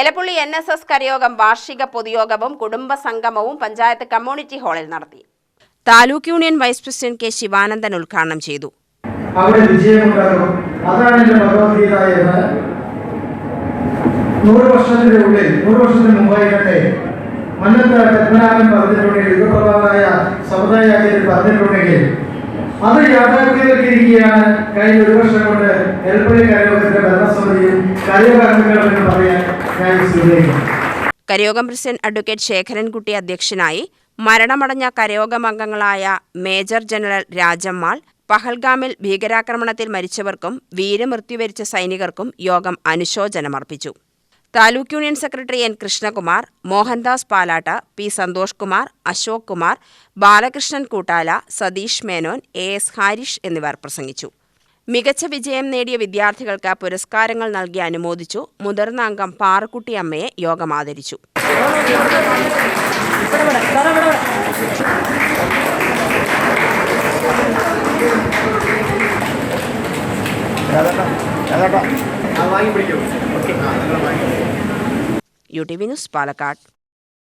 Elappully N S S കരയോഗം വാർഷിക പൊതുയോഗവും കുടുംബ സംഗമവും പഞ്ചായത്ത് കമ്മ്യൂണിറ്റി ഹാളിൽ നടത്തി. Taluk union vice president K Sivanandan ഉദ്ഘാടനം ചെയ്തു. അവിടെ വിജയമുണ്ടാകും. അതാണ് ഉള്ളിൽ അത് യാഥാർത്ഥ്യവൽക്കരിക്കുകയാണ്. കഴിഞ്ഞ ഒരു വർഷം കൊണ്ട് എൽപ്പള്ളി കരയോഗത്തിന്റെ ഭരണസമിതിയും കരയോഗ അംഗങ്ങളും പറയാൻ കരയോഗം പ്രസിഡന്റ് അഡ്വക്കേറ്റ് ശേഖരൻകുട്ടി അധ്യക്ഷനായി മരണമടഞ്ഞ കരയോഗം അംഗങ്ങളായ മേജർ ജനറൽ രാജമ്മാൾ പഹൽഗാമിൽ ഭീകരാക്രമണത്തിൽ മരിച്ചവർക്കും വീരമൃത്യു വരിച്ച സൈനികർക്കും യോഗം അനുശോചനമർപ്പിച്ചു. Taluk union secretary N Krishnakumar Mohandas Palatta P Santhosh Kumar Ashok Kumar Balakrishnan Koottala Satheesh Menon A S Harish എന്നിവർ പ്രസംഗിച്ചു. മികച്ച വിജയം നേടിയ വിദ്യാർത്ഥികൾക്ക് പുരസ്കാരങ്ങൾ നൽകി അനുമോദിച്ചു. മുതിർന്ന അംഗം പാറക്കുട്ടി അമ്മയെ യോഗം ആദരിച്ചു. U T V news Palakkad.